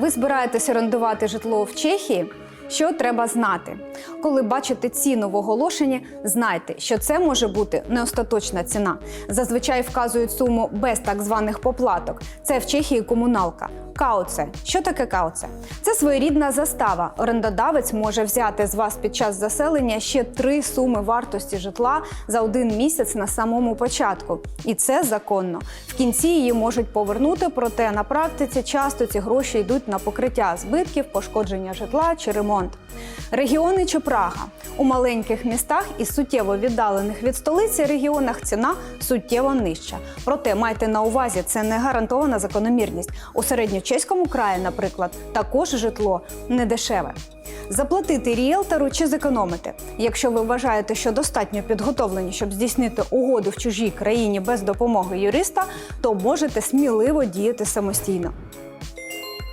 Ви збираєтесь орендувати житло в Чехії? Що треба знати? Коли бачите ціну в оголошенні, знайте, що це може бути не остаточна ціна. Зазвичай вказують суму без так званих поплаток. Це в Чехії комуналка. Кауце. Що таке кауце? Це своєрідна застава. Орендодавець може взяти з вас під час заселення ще три суми вартості житла за один місяць на самому початку. І це законно. В кінці її можуть повернути, проте на практиці часто ці гроші йдуть на покриття збитків, пошкодження житла чи ремонт. Регіони чи Прага у маленьких містах і суттєво віддалених від столиці регіонах ціна суттєво нижча. Проте майте на увазі, це не гарантована закономірність. У середньочеському краї, наприклад, також житло не дешеве. Заплатити ріелтору чи зекономити. Якщо ви вважаєте, що достатньо підготовлені, щоб здійснити угоду в чужій країні без допомоги юриста, то можете сміливо діяти самостійно.